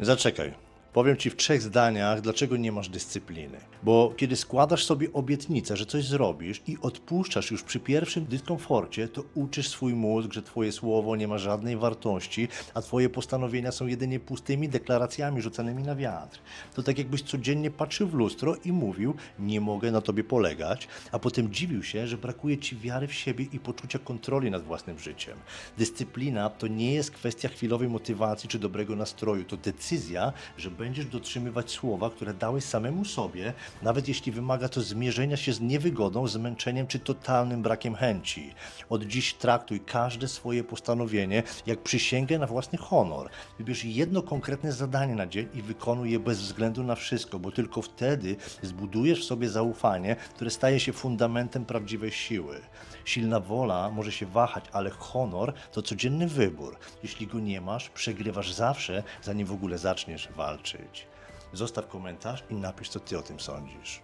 Zaczekaj. Powiem ci w trzech zdaniach, dlaczego nie masz dyscypliny. Bo kiedy składasz sobie obietnicę, że coś zrobisz i odpuszczasz już przy pierwszym dyskomforcie, to uczysz swój mózg, że twoje słowo nie ma żadnej wartości, a twoje postanowienia są jedynie pustymi deklaracjami rzucanymi na wiatr. To tak jakbyś codziennie patrzył w lustro i mówił, nie mogę na tobie polegać, a potem dziwił się, że brakuje ci wiary w siebie i poczucia kontroli nad własnym życiem. Dyscyplina to nie jest kwestia chwilowej motywacji czy dobrego nastroju, to decyzja, że będziesz dotrzymywać słowa, które dałeś samemu sobie, nawet jeśli wymaga to zmierzenia się z niewygodą, zmęczeniem czy totalnym brakiem chęci. Od dziś traktuj każde swoje postanowienie jak przysięgę na własny honor. Wybierz jedno konkretne zadanie na dzień i wykonuj je bez względu na wszystko, bo tylko wtedy zbudujesz w sobie zaufanie, które staje się fundamentem prawdziwej siły. Silna wola może się wahać, ale honor to codzienny wybór. Jeśli go nie masz, przegrywasz zawsze, zanim w ogóle zaczniesz walczyć. Zostaw komentarz i napisz, co ty o tym sądzisz.